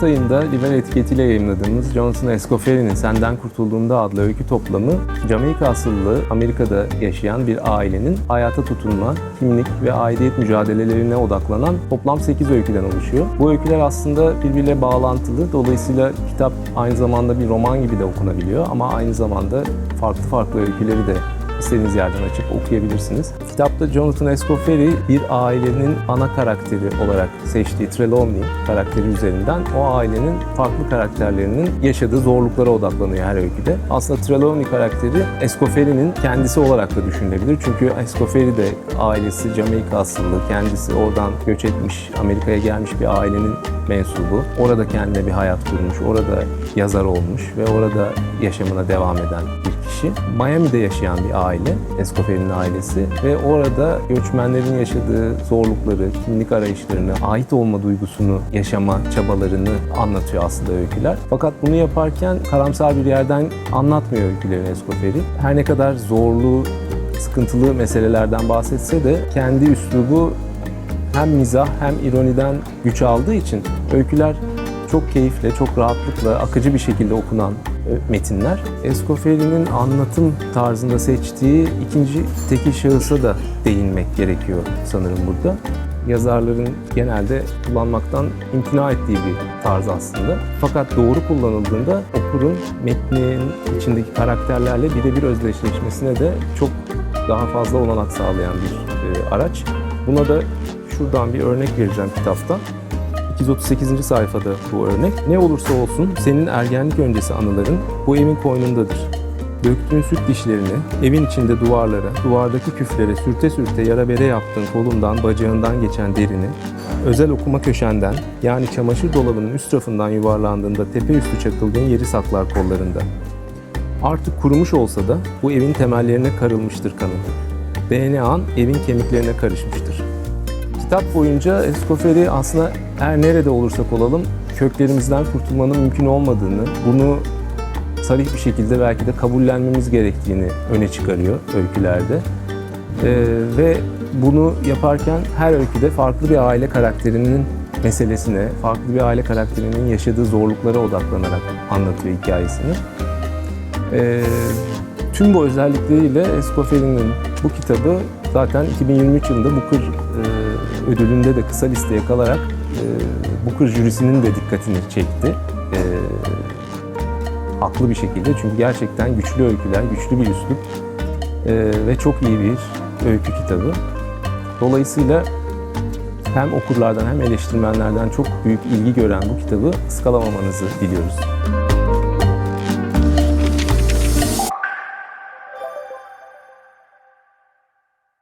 Mart ayında Liber etiketiyle yayınladığımız Johnson Escoffery'nin Senden Kurtulduğumda adlı öykü toplamı, Jamaika asıllı Amerika'da yaşayan bir ailenin hayata tutunma, kimlik ve aidiyet mücadelelerine odaklanan toplam 8 öyküden oluşuyor. Bu öyküler aslında birbiriyle bağlantılı. Dolayısıyla kitap aynı zamanda bir roman gibi de okunabiliyor ama aynı zamanda farklı farklı öyküleri de istediğiniz yerden açıp okuyabilirsiniz. Kitapta Jonathan Escoffery bir ailenin ana karakteri olarak seçtiği Trelawney karakteri üzerinden o ailenin farklı karakterlerinin yaşadığı zorluklara odaklanıyor her öyküde. Aslında Trelawney karakteri Escoffery'nin kendisi olarak da düşünülebilir. Çünkü Escoffery de ailesi Jamaika asıllı, kendisi oradan göç etmiş, Amerika'ya gelmiş bir ailenin mensubu. Orada kendine bir hayat kurmuş, orada yazar olmuş ve orada yaşamına devam eden bir kişi. Miami'de yaşayan bir aile, Escoffery'nin ailesi ve orada göçmenlerin yaşadığı zorlukları, kimlik arayışlarını, ait olma duygusunu yaşama çabalarını anlatıyor aslında öyküler. Fakat bunu yaparken karamsar bir yerden anlatmıyor öykülerini Escoffery. Her ne kadar zorlu, sıkıntılı meselelerden bahsetse de kendi üslubu hem mizah hem ironiden güç aldığı için öyküler çok keyifle, çok rahatlıkla, akıcı bir şekilde okunan metinler. Escoffery'nin anlatım tarzında seçtiği ikinci tekil şahısa da değinmek gerekiyor sanırım burada. Yazarların genelde kullanmaktan imtina ettiği bir tarz aslında. Fakat doğru kullanıldığında okurun metnin içindeki karakterlerle birebir özdeşleşmesine de çok daha fazla olanak sağlayan bir e, araç. Buna da şuradan bir örnek vereceğim kitaptan. 238. sayfada bu örnek. Ne olursa olsun senin ergenlik öncesi anıların bu evin koynundadır. Döktüğün süt dişlerini evin içinde duvarlara, duvardaki küflere sürte sürte yara bere yaptığın kolundan, bacağından geçen derini, özel okuma köşenden yani çamaşır dolabının üst rafından yuvarlandığında tepe üstü çakıldığın yeri saklar kollarında. Artık kurumuş olsa da bu evin temellerine karılmıştır kanın. DNA'n evin kemiklerine karışmıştır. Kitap boyunca Escoffery aslında her nerede olursak olalım köklerimizden kurtulmanın mümkün olmadığını, bunu sarih bir şekilde belki de kabullenmemiz gerektiğini öne çıkarıyor öykülerde. Ee, ve bunu yaparken her öyküde farklı bir aile karakterinin meselesine, farklı bir aile karakterinin yaşadığı zorluklara odaklanarak anlatıyor hikayesini. Ee, tüm bu özellikleriyle Escoffery'nin bu kitabı zaten 2023 yılında Booker e, ödülünde de kısa listeye kalarak e, Booker jürisinin de dikkatini çekti. E, haklı bir şekilde çünkü gerçekten güçlü öyküler, güçlü bir üslup e, ve çok iyi bir öykü kitabı. Dolayısıyla hem okurlardan hem eleştirmenlerden çok büyük ilgi gören bu kitabı ıskalamamanızı diliyoruz.